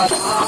Ah, ah, ah.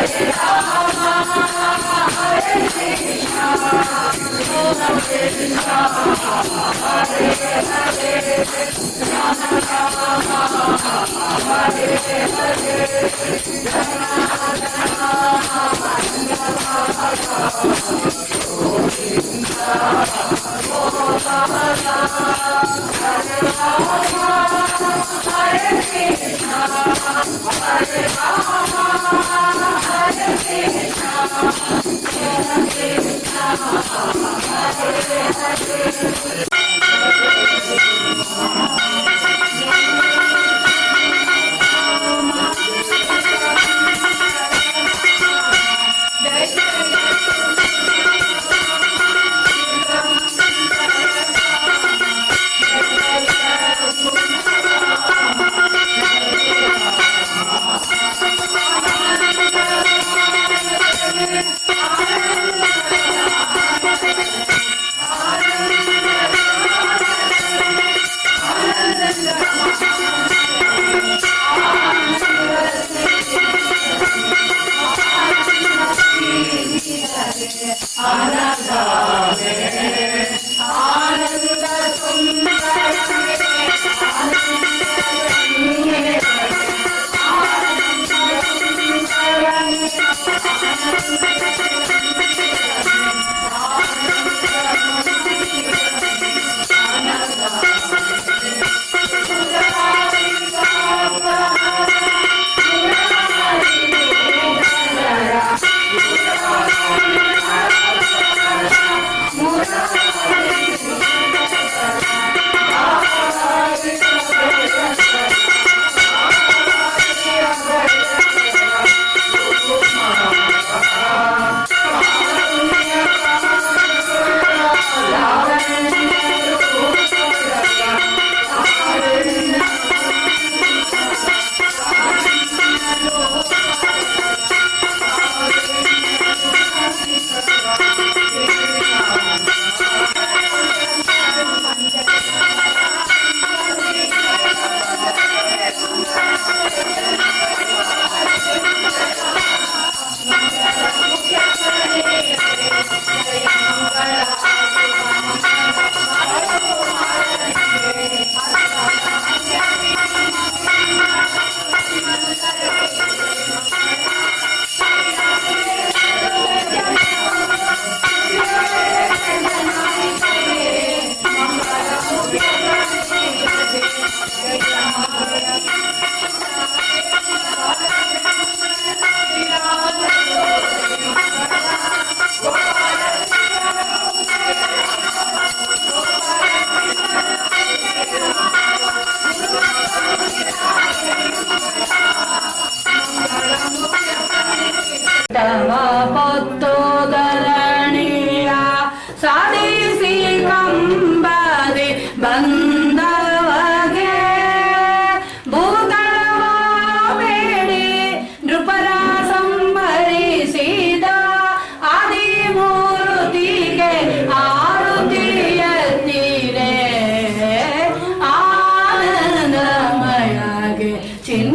Oh,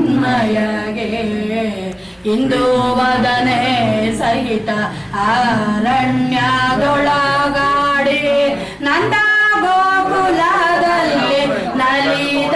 ಚಿನ್ಮಯಗೆ ಇಂದು ವದನೆ ಸಹಿತ ಅರಣ್ಯದೊಳಗಾಡಿ ನಂದ ಗೋಕುಲದಲ್ಲಿ ನಲಿದ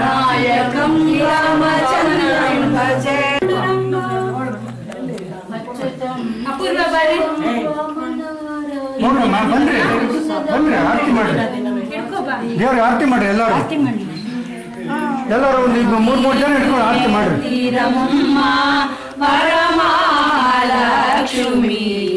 नायकं ಆರತಿ ಮಾಡ್ರಿ ದೇವ್ರಿಗೆ ಆರತಿ ಎಲ್ಲರೂ ಒಂದು ಮೂರು ಮೂರು ಜನ ಇಟ್ಕೊಂಡು ಆರತಿ ಮಾಡ್ರಿ ಪರಮಾಲಕ್ಷ್ಮೀ